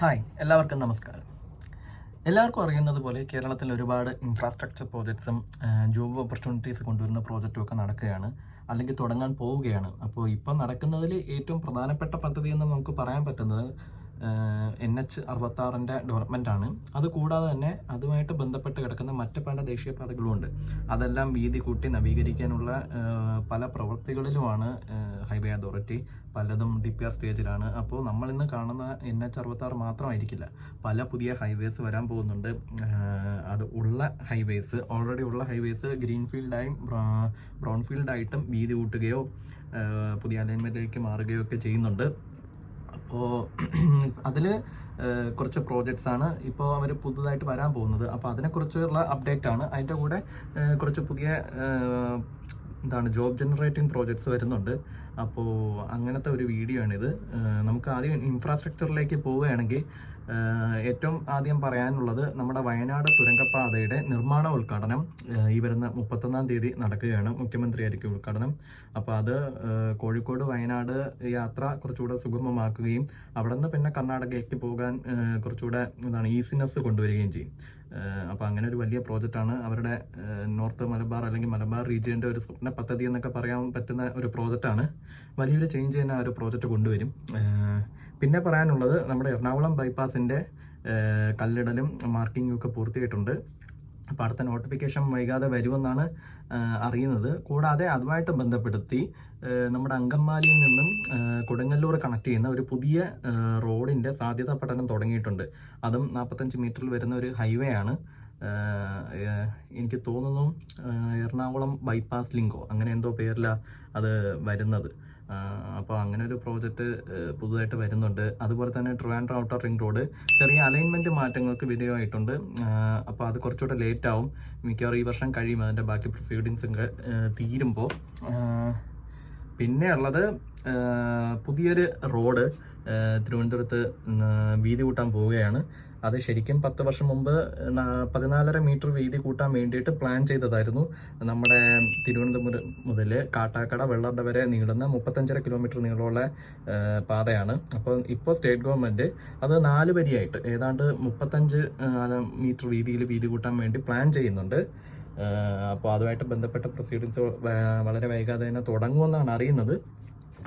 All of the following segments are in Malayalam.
ഹായ് എല്ലാവർക്കും നമസ്കാരം. എല്ലാവർക്കും അറിയുന്നത് പോലെ കേരളത്തിൽ ഒരുപാട് ഇൻഫ്രാസ്ട്രക്ചർ പ്രോജക്ട്സും ജോബ് ഓപ്പർച്യൂണിറ്റീസ് കൊണ്ടുവരുന്ന പ്രോജക്റ്റും ഒക്കെ നടക്കുകയാണ്. അല്ലെങ്കിൽ തുടങ്ങാൻ പോവുകയാണ്. അപ്പോൾ ഇപ്പം നടക്കുന്നതിൽ ഏറ്റവും പ്രധാനപ്പെട്ട പദ്ധതി എന്ന് നമുക്ക് പറയാൻ പറ്റുന്നത് എൻ എച്ച് അറുപത്താറിന്റെ ആണ്. അത് കൂടാതെ തന്നെ അതുമായിട്ട് ബന്ധപ്പെട്ട് കിടക്കുന്ന മറ്റ് പല ദേശീയപാതകളും ഉണ്ട്. അതെല്ലാം വീതി കൂട്ടി നവീകരിക്കാനുള്ള പല പ്രവൃത്തികളിലുമാണ് ഹൈവേ അതോറിറ്റി പലതും ഡി പി ആർ സ്റ്റേജിലാണ്. അപ്പോൾ നമ്മൾ ഇന്ന് കാണുന്ന എൻ എച്ച് അറുപത്താറ് മാത്രമായിരിക്കില്ല. പല പുതിയ ഹൈവേസ് വരാൻ പോകുന്നുണ്ട്. അത് ഉള്ള ഹൈവേസ് ഓൾറെഡി ഉള്ള ഹൈവേസ് ഗ്രീൻഫീൽഡായും ബ്രൗൺ ഫീൽഡായിട്ടും വീതി കൂട്ടുകയോ പുതിയ അലൈൻമെന്റിലേക്ക് മാറുകയോ ഒക്കെ ചെയ്യുന്നുണ്ട്. അപ്പോൾ അതിൽ കുറച്ച് പ്രോജക്ട്സ് ആണ് ഇപ്പോൾ അവർ പുതുതായിട്ട് വരാൻ പോകുന്നത്. അപ്പോൾ അതിനെക്കുറിച്ചുള്ള അപ്ഡേറ്റ് ആണ്. അതിന്റെ കൂടെ കുറച്ച് പുതിയ എന്താണ് ജോബ് ജനറേറ്റിംഗ് പ്രോജക്ട്സ് വരുന്നുണ്ട്. അപ്പോൾ അങ്ങനത്തെ ഒരു വീഡിയോ ആണിത്. നമുക്ക് ആദ്യം ഇൻഫ്രാസ്ട്രക്ചറിലേക്ക് പോവുകയാണെങ്കിൽ ഏറ്റവും ആദ്യം പറയാനുള്ളത് നമ്മുടെ വയനാട് തുരങ്കപ്പാതയുടെ നിർമ്മാണ ഉദ്ഘാടനം ഈ വരുന്ന മുപ്പത്തൊന്നാം തീയതി നടക്കുകയാണ് മുഖ്യമന്ത്രിയായിരിക്കും ഉദ്ഘാടനം. അപ്പോൾ അത് കോഴിക്കോട് വയനാട് യാത്ര കുറച്ചുകൂടെ സുഗമമാക്കുകയും അവിടെ നിന്ന് പിന്നെ കർണാടകയ്ക്ക് പോകാൻ കുറച്ചുകൂടെ എന്താണ് ഈസിനെസ് കൊണ്ടുവരികയും ചെയ്യും. അപ്പോൾ അങ്ങനെ ഒരു വലിയ പ്രോജക്റ്റാണ് അവരുടെ നോർത്ത് മലബാർ അല്ലെങ്കിൽ മലബാർ റീജിയന്റെ ഒരു സ്വപ്ന പദ്ധതി എന്നൊക്കെ പറയാൻ പറ്റുന്ന ഒരു പ്രോജക്റ്റാണ് വലിയൊരു ചേഞ്ച് തന്നെ ആ ഒരു പ്രോജക്റ്റ് കൊണ്ടുവരും. പിന്നെ പറയാനുള്ളത് നമ്മുടെ എറണാകുളം ബൈപ്പാസിന്റെ കല്ലിടലും മാർക്കിങ്ങും ഒക്കെ പൂർത്തിയായിട്ടുണ്ട്. അപ്പോൾ അടുത്ത നോട്ടിഫിക്കേഷൻ വൈകാതെ വരുമെന്നാണ് അറിയുന്നത്. കൂടാതെ അതുമായിട്ട് ബന്ധപ്പെടുത്തി നമ്മുടെ അങ്കമാലിയിൽ നിന്നും കൊടുങ്ങല്ലൂർ കണക്ട് ചെയ്യുന്ന ഒരു പുതിയ റോഡിന്റെ സാധ്യതാ പഠനം തുടങ്ങിയിട്ടുണ്ട്. അതും നാൽപ്പത്തഞ്ച് മീറ്ററിൽ വരുന്ന ഒരു ഹൈവേ ആണ്. എനിക്ക് തോന്നുന്നു എറണാകുളം ബൈപ്പാസ് ലിങ്കോ അങ്ങനെ എന്തോ പേരിലാണ് അത് വരുന്നത്. അപ്പോൾ അങ്ങനെ ഒരു പ്രോജക്റ്റ് പുതുതായിട്ട് വരുന്നുണ്ട്. അതുപോലെ തന്നെ ട്രിവാൻഡ്രം ഔട്ടർ റിംഗ് റോഡ്. ചെറിയ അലൈൻമെന്റ് മാറ്റങ്ങൾക്ക് വിധേയമായിട്ടുണ്ട്. അപ്പോൾ അത് കുറച്ചുകൂടെ ലേറ്റ് ആവും. മിക്കവാറും ഈ വർഷം കഴിയും. അതിന്റെ ബാക്കി പ്രൊസീഡിങ്സ് തീരുമ്പോൾ പിന്നെ ഉള്ളത് പുതിയൊരു റോഡ് തിരുവനന്തപുരത്ത് വീതി കൂട്ടാൻ പോവുകയാണ്. അത് ശരിക്കും പത്ത് വർഷം മുമ്പ് പതിനാലര മീറ്റർ വീതി കൂട്ടാൻ വേണ്ടിയിട്ട് പ്ലാൻ ചെയ്തതായിരുന്നു. നമ്മുടെ തിരുവനന്തപുരം മുതൽ കാട്ടാക്കട വെള്ളറട വരെ നീളുന്ന മുപ്പത്തഞ്ചര കിലോമീറ്റർ നീളമുള്ള പാതയാണ്. അപ്പോൾ ഇപ്പോൾ സ്റ്റേറ്റ് ഗവൺമെന്റ് അത് നാല് വരിയായിട്ട് ഏതാണ്ട് മുപ്പത്തഞ്ച് മീറ്റർ വീതിയിൽ വീതി കൂട്ടാൻ വേണ്ടി പ്ലാൻ ചെയ്യുന്നുണ്ട്. അപ്പോൾ അതുമായിട്ട് ബന്ധപ്പെട്ട പ്രൊസീഡിങ്സ് വളരെ വൈകാതെ തന്നെ തുടങ്ങുമെന്നാണ് അറിയുന്നത്.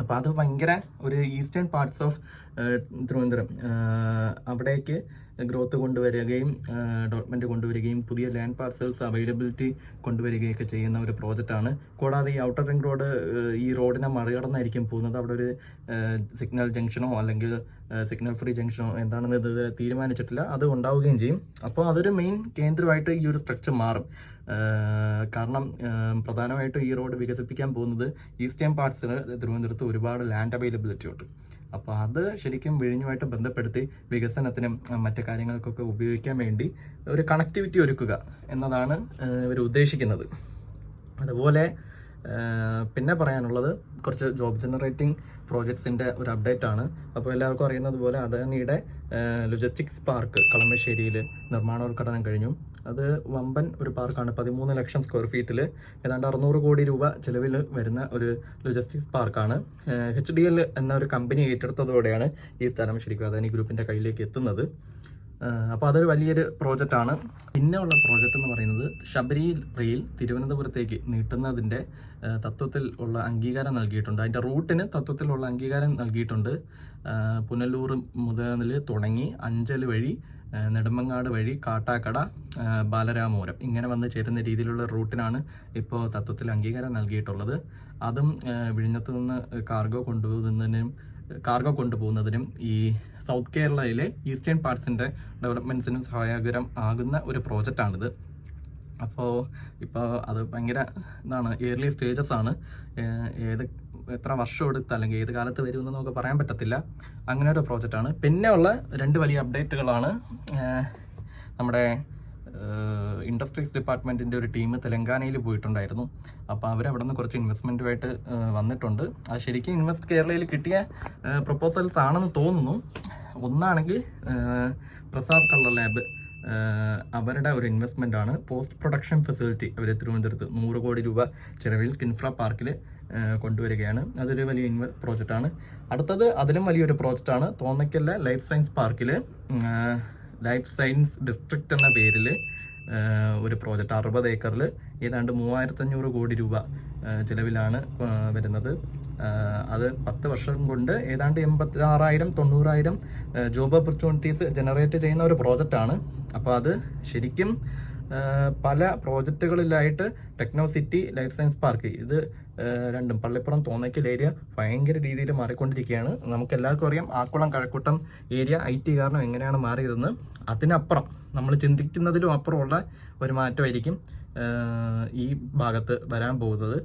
അപ്പോൾ അത് ഭയങ്കര ഒരു ഈസ്റ്റേൺ പാർട്സ് ഓഫ് തിരുവനന്തപുരം അവിടേക്ക് ഗ്രോത്ത് കൊണ്ടുവരികയും ഡെവലപ്മെന്റ് കൊണ്ടുവരികയും പുതിയ ലാൻഡ് പാർസൽസ് അവൈലബിലിറ്റി കൊണ്ടുവരികയൊക്കെ ചെയ്യുന്ന ഒരു പ്രോജക്റ്റാണ് കൂടാതെ ഈ ഔട്ടർ റിംഗ് റോഡ് ഈ റോഡിനെ മറികടന്നായിരിക്കും പോകുന്നത്. അവിടെ ഒരു സിഗ്നൽ ജംഗ്ഷനോ അല്ലെങ്കിൽ സിഗ്നൽ ഫ്രീ ജംഗ്ഷനോ എന്താണെന്ന് ഇതുവരെ തീരുമാനിച്ചിട്ടില്ല. അത് ഉണ്ടാവുകയും ചെയ്യും. അപ്പോൾ അതൊരു മെയിൻ കേന്ദ്രമായിട്ട് ഈ ഒരു സ്ട്രക്ചർ മാറും. കാരണം പ്രധാനമായിട്ടും ഈ റോഡ് വികസിപ്പിക്കാൻ പോകുന്നത് ഈസ്റ്റേൺ പാർട്സിന് തിരുവനന്തപുരത്ത് ഒരുപാട് ലാൻഡ് അവൈലബിലിറ്റി ഉണ്ട്. അപ്പോൾ അത് ശരിക്കും വിഴിഞ്ഞുമായിട്ട് ബന്ധപ്പെടുത്തി വികസനത്തിനും മറ്റു കാര്യങ്ങൾക്കൊക്കെ ഉപയോഗിക്കാൻ വേണ്ടി ഒരു കണക്ടിവിറ്റി ഒരുക്കുക എന്നതാണ് ഇവർ ഉദ്ദേശിക്കുന്നത്. അതുപോലെ പിന്നെ പറയാനുള്ളത് കുറച്ച് ജോബ് ജനറേറ്റിംഗ് പ്രോജക്ട്സിന്റെ ഒരു അപ്ഡേറ്റ് ആണ്. അപ്പോൾ എല്ലാവർക്കും അറിയുന്നത് പോലെ അദാനിയുടെ ലൊജിസ്റ്റിക്സ് പാർക്ക് കളമശ്ശേരിയിൽ നിർമ്മാണോദ്ഘാടനം കഴിഞ്ഞു. അത് വമ്പൻ ഒരു പാർക്കാണ്. പതിമൂന്ന് ലക്ഷം സ്ക്വയർ ഫീറ്റിൽ ഏതാണ്ട് അറുന്നൂറ് കോടി രൂപ ചിലവിൽ വരുന്ന ഒരു ലോജിസ്റ്റിക്സ് പാർക്കാണ് എച്ച് ഡി എൽ എന്ന ഒരു കമ്പനി ഏറ്റെടുത്തതോടെയാണ് ഈ സ്ഥലം ശരിക്കും അദാനി ഗ്രൂപ്പിന്റെ കയ്യിലേക്ക് എത്തുന്നത്. അപ്പോൾ അതൊരു വലിയൊരു പ്രോജക്റ്റ് ആണ്. പിന്നെ ഉള്ള പ്രോജക്റ്റ് എന്ന് പറയുന്നത് ശബരി റെയിൽ തിരുവനന്തപുരത്തേക്ക് നീട്ടുന്നതിന്റെ തത്വത്തിൽ ഉള്ള അംഗീകാരം നൽകിയിട്ടുണ്ട്. അതിന്റെ റൂട്ടിന് തത്വത്തിലുള്ള അംഗീകാരം നൽകിയിട്ടുണ്ട്. പുനലൂർ മുതലിൽ തുടങ്ങി അഞ്ചൽ വഴി നെടുമങ്ങാട് വഴി കാട്ടാക്കട ബാലരാമപുരം ഇങ്ങനെ വന്ന് ചേരുന്ന രീതിയിലുള്ള റൂട്ടിനാണ് ഇപ്പോൾ തത്വത്തിൽ അംഗീകാരം നൽകിയിട്ടുള്ളത്. അതും വിഴിഞ്ഞത്ത് നിന്ന് കാർഗോ കൊണ്ടുപോകുന്നതിനും കാർഗോ കൊണ്ടുപോകുന്നതിനും ഈ സൗത്ത് കേരളയിലെ ഈസ്റ്റേൺ പാർട്സിന്റെ ഡെവലപ്മെന്റ്സിനും സഹായകരം ആകുന്ന ഒരു പ്രോജക്റ്റാണിത് അപ്പോൾ ഇപ്പോൾ അത് ഭയങ്കര ഇതാണ് ഏർലി സ്റ്റേജസ് ആണ്. ഏത് എത്ര വർഷം എടുത്ത് അല്ലെങ്കിൽ ഏത് കാലത്ത് വരുമെന്ന് നമുക്ക് പറയാൻ പറ്റത്തില്ല. അങ്ങനെ ഒരു പ്രോജക്റ്റാണ് പിന്നെ ഉള്ള രണ്ട് വലിയ അപ്ഡേറ്റുകളാണ് നമ്മുടെ ഇൻഡസ്ട്രീസ് ഡിപ്പാർട്ട്മെന്റിന്റെ ഒരു ടീം തെലങ്കാനയിൽ പോയിട്ടുണ്ടായിരുന്നു. അപ്പോൾ അവർ അവിടെ നിന്ന് കുറച്ച് ഇൻവെസ്റ്റ്മെന്റുമായിട്ട് വന്നിട്ടുണ്ട്. ആ ശരിക്കും ഇൻവെസ്റ്റ് കേരളയിൽ കിട്ടിയ പ്രപ്പോസൽസ് ആണെന്ന് തോന്നുന്നു. ഒന്നാണെങ്കിൽ പ്രസാദ് കള്ള ലാബ് അവരുടെ ഒരു ഇൻവെസ്റ്റ്മെന്റ് ആണ്. പോസ്റ്റ് പ്രൊഡക്ഷൻ ഫെസിലിറ്റി അവർ തിരുവനന്തപുരത്ത് നൂറ് കോടി രൂപ ചിലവിൽ കിൻഫ്ര പാർക്കിൽ കൊണ്ടുവരികയാണ്. അതൊരു വലിയ പ്രോജക്റ്റ് പ്രോജക്റ്റാണ് അടുത്തത് അതിലും വലിയൊരു പ്രോജക്റ്റാണ് തോന്നയ്ക്കല്ല ലൈഫ് സയൻസ് പാർക്കിൽ ലൈഫ് സയൻസ് ഡിസ്ട്രിക്റ്റ് എന്ന പേരിൽ ഒരു പ്രോജക്റ്റ് അറുപത് ഏക്കറിൽ ഏതാണ്ട് മൂവായിരത്തഞ്ഞൂറ് കോടി രൂപ ചിലവിലാണ് വരുന്നത്. അത് പത്ത് വർഷം കൊണ്ട് ഏതാണ്ട് എൺപത്തി ആറായിരം തൊണ്ണൂറായിരം ജോബ് ഓപ്പർച്യൂണിറ്റീസ് ജനറേറ്റ് ചെയ്യുന്ന ഒരു പ്രോജക്റ്റാണ്. അപ്പോൾ അത് ശരിക്കും പല പ്രോജക്റ്റുകളിലായിട്ട് techno city life science park ഇത് രണ്ടും പള്ളിപ്പുറം തോന്നയ്ക്കൽ ഏരിയ ഭയങ്കര രീതിയിൽ മാറിക്കൊണ്ടിരിക്കുകയാണ്. നമുക്ക് എല്ലാവർക്കും അറിയാം Akkulam Kazhakkoottam area I T കാരണം എങ്ങനെയാണ് മാറിയതെന്ന്. അതിനപ്പുറം നമ്മൾ ചിന്തിക്കുന്നതിലും അപ്പുറമുള്ള ഒരു മാറ്റമായിരിക്കും ഈ ഭാഗത്ത് വരാൻ പോകുന്നത്.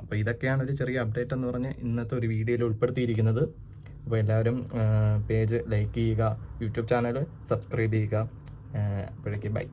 അപ്പോൾ ഇതൊക്കെയാണ് ഒരു ചെറിയ അപ്ഡേറ്റ് എന്ന് പറഞ്ഞ് ഇന്നത്തെ ഒരു വീഡിയോയിൽ ഉൾപ്പെടുത്തിയിരിക്കുന്നത്. അപ്പോൾ എല്ലാവരും പേജ് ലൈക്ക് ചെയ്യുക യൂട്യൂബ് ചാനൽ സബ്സ്ക്രൈബ് ചെയ്യുക. അപ്പോഴേക്ക് ബൈ